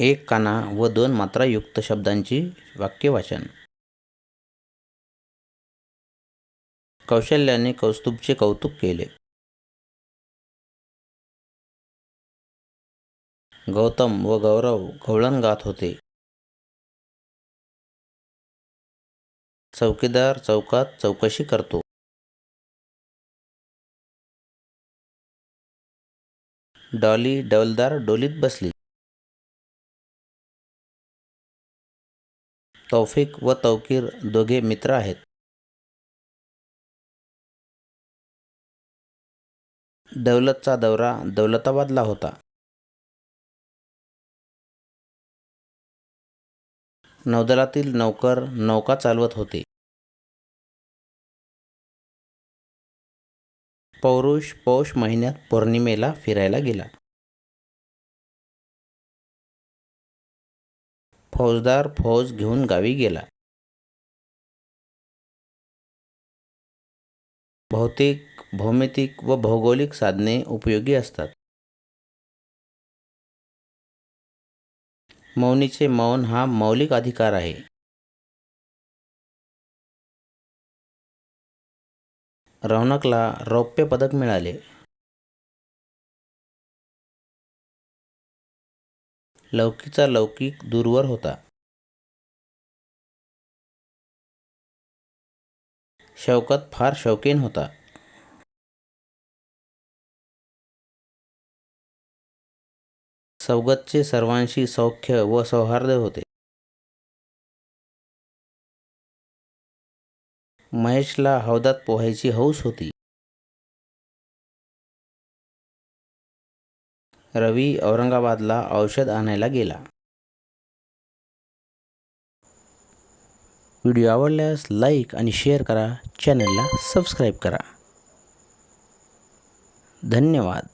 एक काना व दोन मात्रायुक्त शब्दांची वाक्यवाचन. कौशल्याने कौस्तुभचे कौतुक केले. गौतम व गौरव गवळण गात होते. चौकीदार चौकात चौकशी करतो. डॉली डौलदार डोलीत बसली. तौफिक व तौकीर दोघे मित्र आहेत. दौलतचा दौरा दौलताबादला होता. नौदलातील नौकर नौका चालवत होते. पौरुष पौष महिन्यात पौर्णिमेला फिरायला गेला. फौजदार फौज घेऊन गावी गेला. भौतिक भौमितिक व भौगोलिक साधने उपयोगी असतात. मौनीचे मौन हा मौलिक अधिकार आहे. रौनकला रौप्य पदक मिळाले. लौकीचा लौकिक दूरवर होता. शौकत फार शौकीन होता. सौगतचे सर्वांशी सौख्य व सौहार्द होते. महेशला हौदात पोहायची हौस होती. रवी औरंगाबादला औषध आणायला गेला. व्हिडिओ आवडल्यास लाईक आणि शेअर करा. चॅनलला सबस्क्राईब करा. धन्यवाद.